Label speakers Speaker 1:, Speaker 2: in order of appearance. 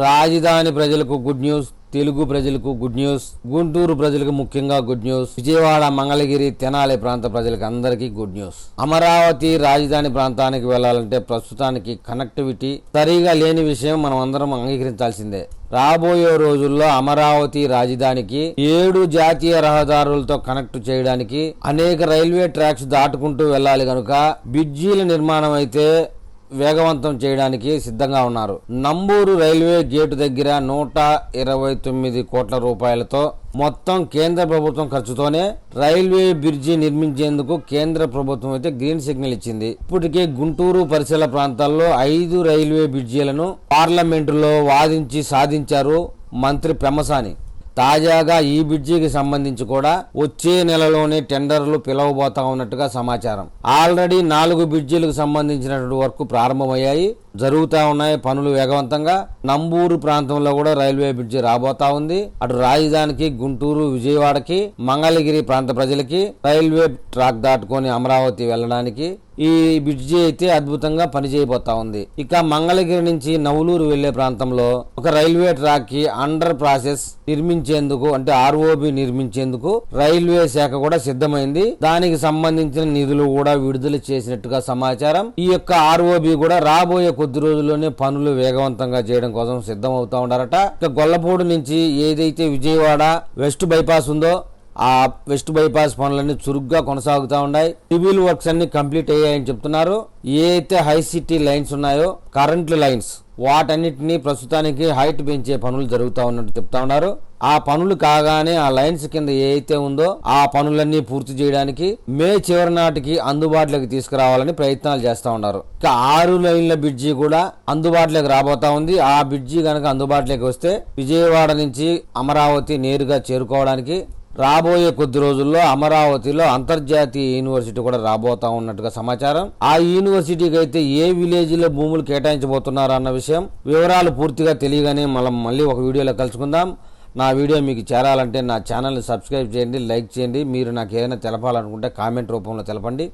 Speaker 1: రాజధాని ప్రజలకు good news Telugu ప్రజలకు గుడ్ న్యూస్ గుంటూరు ప్రజలకు ముఖ్యంగా గుడ్ న్యూస్ విజయవాడ మంగళగిరి తెనాలి ప్రాంత ప్రజలకు అందరికీ గుడ్ న్యూస్ అమరావతి రాజధాని ప్రాంతానికి వెళ్ళాలంటే ప్రస్తుతానికి కనెక్టివిటీ సరిగా లేని విషయం మనం అందరం అంగీకరించాల్సిందే. రాబోయే రోజుల్లో అమరావతి రాజధానికి ఏడు జాతీయ రహదారులతో కనెక్ట్ చేయడానికి అనేక రైల్వే ట్రాక్స్ దాటుకుంటూ వెళ్ళాలి కనుక బ్రిడ్జీల నిర్మాణం అయితే వేగవంతం చేయడానికి సిద్ధంగా ఉన్నారు. నంబూరు రైల్వే గేటు దగ్గర నూట ఇరవై తొమ్మిది కోట్ల రూపాయలతో మొత్తం కేంద్ర ప్రభుత్వం ఖర్చుతోనే రైల్వే బ్రిడ్జి నిర్మించేందుకు కేంద్ర ప్రభుత్వం అయితే గ్రీన్ సిగ్నల్ ఇచ్చింది. ఇప్పటికే గుంటూరు పరిసర ప్రాంతాల్లో ఐదు రైల్వే బ్రిడ్జీలను పార్లమెంటులో వాదించి సాధించారు మంత్రి పెమ్మసాని. తాజాగా ఈ బ్రిడ్జికి సంబంధించి కూడా వచ్చే నెలలోనే టెండర్లు పిలవబోతా ఉన్నట్టుగా సమాచారం. ఆల్రెడీ నాలుగు బ్రిడ్జిలకు సంబంధించినటువంటి వర్క్ ప్రారంభమయ్యాయి. జరుగుతా ఉన్నాయి పనులు వేగవంతంగా. నంబూరు ప్రాంతంలో కూడా రైల్వే బ్రిడ్జి రాబోతా ఉంది. అటు రాజధానికి గుంటూరు విజయవాడకి మంగళగిరి ప్రాంత ప్రజలకి రైల్వే ట్రాక్ దాటుకొని అమరావతి వెళ్ళడానికి ఈ బ్రిడ్జి అయితే అద్భుతంగా పనిచేయబోతా ఉంది. ఇక మంగళగిరి నుంచి నవలూరు వెళ్ళే ప్రాంతంలో ఒక రైల్వే ట్రాక్కి అండర్ ప్రాసెస్ నిర్మించేందుకు అంటే ఆర్ఓబి నిర్మించేందుకు రైల్వే శాఖ కూడా సిద్ధమైంది. దానికి సంబంధించిన నిధులు కూడా విడుదల చేసినట్టుగా సమాచారం. ఈ యొక్క ఆర్ఓబి కూడా రాబోయే కొద్ది రోజుల్లోనే పనులు వేగవంతంగా చేయడం కోసం సిద్ధం అవుతా ఉన్నారట ఇక గొల్లపూడి నుంచి ఏదైతే విజయవాడ వెస్ట్ బైపాస్ ఉందో ఆ వెస్ట్ బైపాస్ పనులన్నీ చురుగ్గా కొనసాగుతూ ఉన్నాయి. సివిల్ వర్క్స్ అన్ని కంప్లీట్ అయ్యాయని చెప్తున్నారు. ఏ అయితే హై సిటీ లైన్స్ ఉన్నాయో కరెంట్ లైన్స్ వాటన్నిటిని ప్రస్తుతానికి హైట్ పెంచే పనులు జరుగుతూ ఉన్నట్టు చెప్తా ఉన్నారు. ఆ పనులు కాగానే ఆ లైన్స్ కింద ఏ ఉందో ఆ పనులన్నీ పూర్తి చేయడానికి మే చివరి నాటికి అందుబాటులోకి తీసుకురావాలని ప్రయత్నాలు చేస్తూ ఉన్నారు. ఇక ఆరు లైన్ల బ్రిడ్జి కూడా అందుబాటులోకి రాబోతా ఉంది. ఆ బ్రిడ్జి కనుక అందుబాటులోకి వస్తే విజయవాడ నుంచి అమరావతి నేరుగా చేరుకోవడానికి రాబోయే కొద్ది రోజుల్లో అమరావతిలో అంతర్జాతీయ యూనివర్సిటీ కూడా రాబోతా ఉన్నట్టుగా సమాచారం. ఆ యూనివర్సిటీకి అయితే ఏ విలేజ్లో భూములు కేటాయించబోతున్నారు అన్న విషయం వివరాలు పూర్తిగా తెలియగానే మనం మళ్ళీ ఒక వీడియోలో కలుసుకుందాం. నా వీడియో మీకు చేరాలంటే నా ఛానల్ని సబ్స్క్రైబ్ చేయండి లైక్ చేయండి. మీరు నాకు ఏదైనా తెలపాలనుకుంటే కామెంట్ రూపంలో తెలపండి.